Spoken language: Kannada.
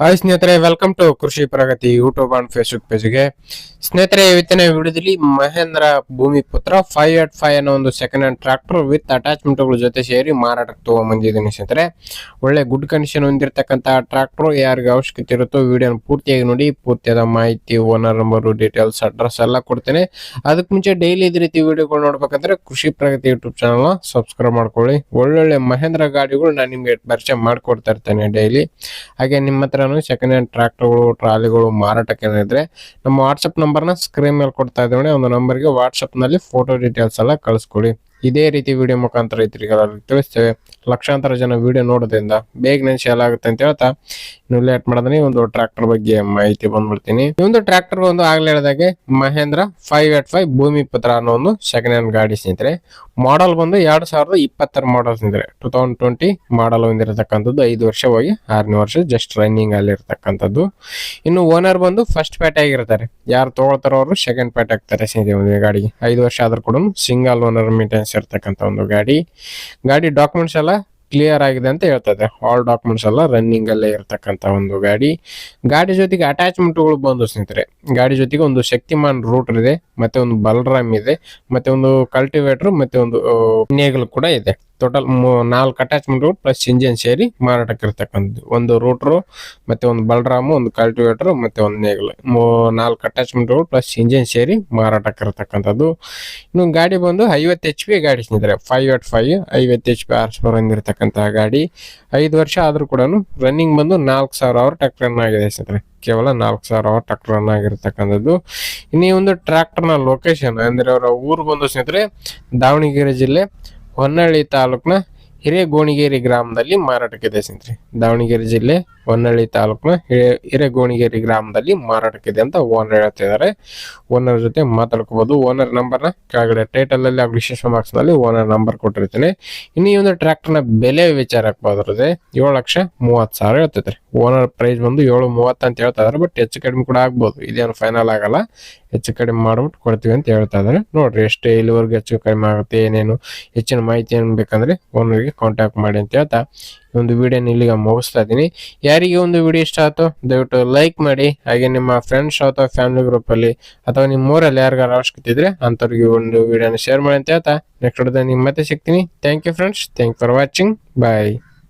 ಹಾಯ್ ಸ್ನೇಹಿತರೆ welcome to Krishi Pragati YouTube and Facebook ಪೇಜ್ಗೆ ಸ್ನೇಹಿತರೆ ಇವತ್ತಿನ ವಿಡಿಯೋದಲ್ಲಿ ಮಹೇಂದ್ರ ಭೂಮಿ ಪುತ್ರ ಫೈವ್ ಏಟ್ ಫೈವ್ ಅನ್ನೋ ಒಂದು ಸೆಕೆಂಡ್ ಹ್ಯಾಂಡ್ ಟ್ರಾಕ್ಟರ್ ವಿತ್ ಅಟ್ಯಾಚ್ಮೆಂಟ್ಗಳ ಜೊತೆ ಸೇರಿ ಮಾರಾಟಕ್ಕೆ ತೊಗೊಂಬಂದಿದ್ದೀನಿ ಸ್ನೇಹಿತರೆ. ಒಳ್ಳೆ ಗುಡ್ ಕಂಡೀಷನ್ ಹೊಂದಿರತಕ್ಕಂಥ ಟ್ರಾಕ್ಟರ್ ಯಾರಿಗೆ ಅವಶ್ಯಕತೆ ಇರುತ್ತೋ ವಿಡಿಯೋನ ಪೂರ್ತಿಯಾಗಿ ನೋಡಿ, ಪೂರ್ತಿಯಾದ ಮಾಹಿತಿ ಓನರ್ ನಂಬರು ಡೀಟೇಲ್ಸ್ ಅಡ್ರೆಸ್ ಎಲ್ಲ ಕೊಡ್ತೇನೆ. ಅದಕ್ಕೆ ಮುಂಚೆ ಡೈಲಿ ಇದೇ ರೀತಿ ವಿಡಿಯೋಗಳು ನೋಡ್ಬೇಕಂದ್ರೆ ಕೃಷಿ ಪ್ರಗತಿ ಯೂಟ್ಯೂಬ್ ಚಾನಲ್ನ ಸಬ್ಸ್ಕ್ರೈಬ್ ಮಾಡ್ಕೊಳ್ಳಿ. ಒಳ್ಳೊಳ್ಳೆ ಮಹೇಂದ್ರ ಗಾಡಿಗಳು ನಾನು ನಿಮಗೆ ಪರಿಚಯ ಮಾಡಿಕೊಡ್ತಾ ಇರ್ತೇನೆ ಡೈಲಿ ಹಾಗೆ ನಿಮ್ಮ ಹತ್ರನೂ ಸೆಕೆಂಡ್ ಹ್ಯಾಂಡ್ ಟ್ರ್ಯಾಕ್ಟರ್ಗಳು ಟ್ರಾಲಿಗಳು ಮಾರಾಟಕ್ಕೆ ಏನಿದ್ರೆ ನಮ್ಮ ವಾಟ್ಸಪ್ ನಂಬರ್ನ ಸ್ಕ್ರೀನ್ ಮೇಲೆ ಕೊಡ್ತಾ ಇದ್ದೇವೆ ಒಂದು ನಂಬರ್ಗೆ ವಾಟ್ಸಪ್ನಲ್ಲಿ ಫೋಟೋ ಡೀಟೇಲ್ಸ್ ಎಲ್ಲ ಕಳಿಸ್ಕೊಡಿ. ಇದೇ ರೀತಿ ವಿಡಿಯೋ ಮುಖಾಂತರ ರೈತರಿಗೆ ತಿಳಿಸ್ತೇವೆ. ಲಕ್ಷಾಂತರ ಜನ ವಿಡಿಯೋ ನೋಡೋದ್ರಿಂದ ಬೇಗನೆ ಸೇಲ್ ಆಗುತ್ತೆ ಅಂತ ಹೇಳ್ತಾ, ಇನ್ನು ಲೇಟ್ ಮಾಡಿದ್ರೆ ಒಂದು ಟ್ರ್ಯಾಕ್ಟರ್ ಬಗ್ಗೆ ಮಾಹಿತಿ ಬಂದ್ಬಿಡ್ತೀನಿ. ಈ ಒಂದು ಟ್ರ್ಯಾಕ್ಟರ್ ಒಂದು ಆಗ್ಲೇ ಹೇಳಿದಾಗೆ, ಮಹೇಂದ್ರ ಫೈವ್ ಏಟ್ ಫೈವ್ ಭೂಮಿ ಪುತ್ರ ಅನ್ನೋ ಒಂದು ಸೆಕೆಂಡ್ ಹ್ಯಾಂಡ್ ಗಾಡಿ ಸ್ನೇಹಿತರೆ. ಮಾಡಲ್ ಬಂದು ಎರಡ್ ಸಾವಿರದ ಇಪ್ಪತ್ತರ ಮಾಡಲ್ ಸ್ನೇಹಿತರೆ. ಟೂ ತೌಸಂಡ್ ಟ್ವೆಂಟಿ ಮಾಡಲ್ ಹೊಂದಿರತಕ್ಕಂಥದ್ದು ಐದು ವರ್ಷ ಹೋಗಿ ಆರನೇ ವರ್ಷ ಜಸ್ಟ್ ರನ್ನಿಂಗ್ ಅಲ್ಲಿ ಇರ್ತಕ್ಕಂಥದ್ದು. ಇನ್ನು ಓನರ್ ಬಂದು ಫಸ್ಟ್ ಪೇಟೆ ಆಗಿರ್ತಾರೆ. ಯಾರು ತಗೊಳ್ತಾರೋ ಅವರು ಸೆಕೆಂಡ್ ಪೇಟೆ ಆಗ್ತಾರೆ ಸ್ನೇಹಿತರೆ ಒಂದು ಗಾಡಿಗೆ. ಐದು ವರ್ಷ ಆದ್ರೂ ಕೂಡ ಸಿಂಗಲ್ ಓನರ್ ಮೇಂಟೆನೆನ್ಸ್ ಇರ್ತಕ್ಕಂಥ ಒಂದು ಗಾಡಿ. ಗಾಡಿ ಡಾಕ್ಯುಮೆಂಟ್ಸ್ ಎಲ್ಲ ಕ್ಲಿಯರ್ ಆಗಿದೆ ಅಂತ ಹೇಳ್ತದೆ. ಆಲ್ ಡಾಕ್ಯುಮೆಂಟ್ಸ್ ಎಲ್ಲ ರನ್ನಿಂಗ್ ಅಲ್ಲೇ ಇರತಕ್ಕಂತ ಒಂದು ಗಾಡಿ. ಗಾಡಿ ಜೊತೆಗೆ ಅಟ್ಯಾಚ್ಮೆಂಟ್ಗಳು ಬಂದು ಸ್ನೇಹಿತರೆ. ಗಾಡಿ ಜೊತೆಗೆ ಒಂದು ಶಕ್ತಿಮಾನ್ ರೂಟರ್ ಇದೆ, ಮತ್ತೆ ಒಂದು ಬಲರಾಮ್ ಇದೆ, ಮತ್ತೆ ಒಂದು ಕಲ್ಟಿವೇಟರ್ ಮತ್ತೆ ಒಂದು ನೇಗಲ್ ಕೂಡ ಇದೆ. ಟೋಟಲ್ ನಾಲ್ಕು ಅಟ್ಯಾಚ್ಮೆಂಟ್ ಪ್ಲಸ್ ಇಂಜಿನ್ ಸೇರಿ ಮಾರಾಟಕ್ಕೆ ಇರ್ತಕ್ಕಂಥದ್ದು. ಒಂದು ರೂಟ್ರು ಮತ್ತೆ ಒಂದು ಬಲರಾಮು ಒಂದು ಕಲ್ಟಿವೇಟರ್ ಮತ್ತೆ ಒಂದು ನೇಗ್ಲು ನಾಲ್ಕು ಅಟ್ಯಾಚ್ಮೆಂಟ್ಗಳು ಪ್ಲಸ್ ಇಂಜಿನ್ ಸೇರಿ ಮಾರಾಟಕ್ಕೆ ಇರ್ತಕ್ಕಂಥದ್ದು. ಇನ್ನು ಗಾಡಿ ಬಂದು ಐವತ್ತು ಎಚ್ ಪಿ ಗಾಡಿ ಸ್ನೇಹಿತರೆ. ಫೈವ್ ಎಟ್ ಫೈವ್ ಐವತ್ತು ಎಚ್ ಪಿ ಪವರ್ ಹೊಂದಿರತಕ್ಕಂತಹ ಗಾಡಿ. ಐದು ವರ್ಷ ಆದರೂ ಕೂಡ ರನ್ನಿಂಗ್ ಬಂದು ನಾಲ್ಕು ಸಾವಿರ ಅವರ್ ಟ್ಯಾಕ್ಟರ್ ಆಗಿದೆ ಸ್ನೇಹಿತರೆ. ಕೇವಲ ನಾಲ್ಕು ಸಾವಿರ ಅವರ್ ಟ್ರಾಕ್ಟರ್ ರನ್ ಆಗಿರ್ತಕ್ಕಂಥದ್ದು. ಇನ್ನು ಒಂದು ಟ್ರ್ಯಾಕ್ಟರ್ನ ಲೊಕೇಶನ್ ಅಂದ್ರೆ ಅವರ ಊರು ಬಂದು ಸ್ನೇಹಿತರೆ, ದಾವಣಗೆರೆ ಜಿಲ್ಲೆ ಹೊನ್ನಳ್ಳಿ ತಾಲೂಕಿನ ಹಿರೇಗೋಣಿಗೇರಿ ಗ್ರಾಮದಲ್ಲಿ ಮಾರಾಟಕ್ಕಿದೆ ಸ್ನೇಹಿತರೆ. ದಾವಣಗೆರೆ ಜಿಲ್ಲೆ ಹೊನ್ನಳ್ಳಿ ತಾಲೂಕಿನ ಹಿರೇ, ಹಿರೇಗೋಣಿಗೇರಿ ಗ್ರಾಮದಲ್ಲಿ ಮಾರಾಟಕ್ಕಿದೆ ಅಂತ ಓನರ್ ಹೇಳ್ತಿದ್ದಾರೆ ಓನರ್ ಜೊತೆ ಮಾತಾಡ್ಕೋಬಹುದು ಓನರ್ ನಂಬರ್ನ ಕೆಳಗಡೆ ಟೈಟಲ್ ಅಲ್ಲಿ ಹಾಗೂ ವಿಶೇಷ ಮಾರ್ಕ್ಸ್ನಲ್ಲಿ ಓನರ್ ನಂಬರ್ ಕೊಟ್ಟಿರ್ತೀನಿ. ಇನ್ನು ಈ ಒಂದು ಟ್ರ್ಯಾಕ್ಟರ್ನ ಬೆಲೆ ವಿಚಾರಕ್ಕೆ ಬಂದಿರೋದೆ ಏಳು ಲಕ್ಷ ಮೂವತ್ತು ಸಾವಿರ ಹೇಳ್ತಿದ್ದಾರೆ ಓನರ್ ಪ್ರೈಸ್ ಬಂದು ಏಳು ಮೂವತ್ತು ಅಂತ ಹೇಳ್ತಾ ಇದಾರೆ ಬಟ್ ಹೆಚ್ಚು ಕಡಿಮೆ ಕೂಡ ಆಗ್ಬೋದು. ಇದೇನು ಫೈನಲ್ ಆಗಲ್ಲ. ಹೆಚ್ಚು ಕಡಿಮೆ ಮಾಡ್ಬಿಟ್ಟು ಕೊಡ್ತೀವಿ ಅಂತ ಹೇಳ್ತಾ ಇದ್ದಾರೆ ನೋಡ್ರಿ ಎಷ್ಟೇ ಇಲ್ಲಿವರೆಗೂ ಹೆಚ್ಚು ಕಡಿಮೆ ಆಗುತ್ತೆ, ಏನೇನು ಹೆಚ್ಚಿನ ಮಾಹಿತಿ ಏನು ಬೇಕಂದ್ರೆ ಓನರ್ಗೆ ಕಾಂಟ್ಯಾಕ್ಟ್ ಮಾಡಿ ಅಂತ ಹೇಳ್ತಾ ಈ ಒಂದು ವಿಡಿಯೋನ ಇಲ್ಲಿಗೆ ಮುಗಿಸ್ತಾ ಇದ್ದೀನಿ. ಯಾರಿಗೆ ಒಂದು ವಿಡಿಯೋ ಇಷ್ಟ ಆಯ್ತು, ದಯವಿಟ್ಟು ಲೈಕ್ ಮಾಡಿ. ಹಾಗೆ ನಿಮ್ಮ ಫ್ರೆಂಡ್ಸ್ ಅಥವಾ ಫ್ಯಾಮಿಲಿ ಗ್ರೂಪಲ್ಲಿ ಅಥವಾ ನಿಮ್ಮ ಊರಲ್ಲಿ ಯಾರಿಗಾರು ಅವಶ್ಯಕತೆ ಇದ್ರೆ ಅಂಥವ್ರಿಗೆ ಒಂದು ವಿಡಿಯೋನ ಶೇರ್ ಮಾಡಿ ಅಂತ ಹೇಳ್ತಾ. ನೆಕ್ಸ್ಟ್ ನಿಮ್ಮ ಮತ್ತೆ ಸಿಗ್ತೀನಿ. Thank you friends thank for watching bye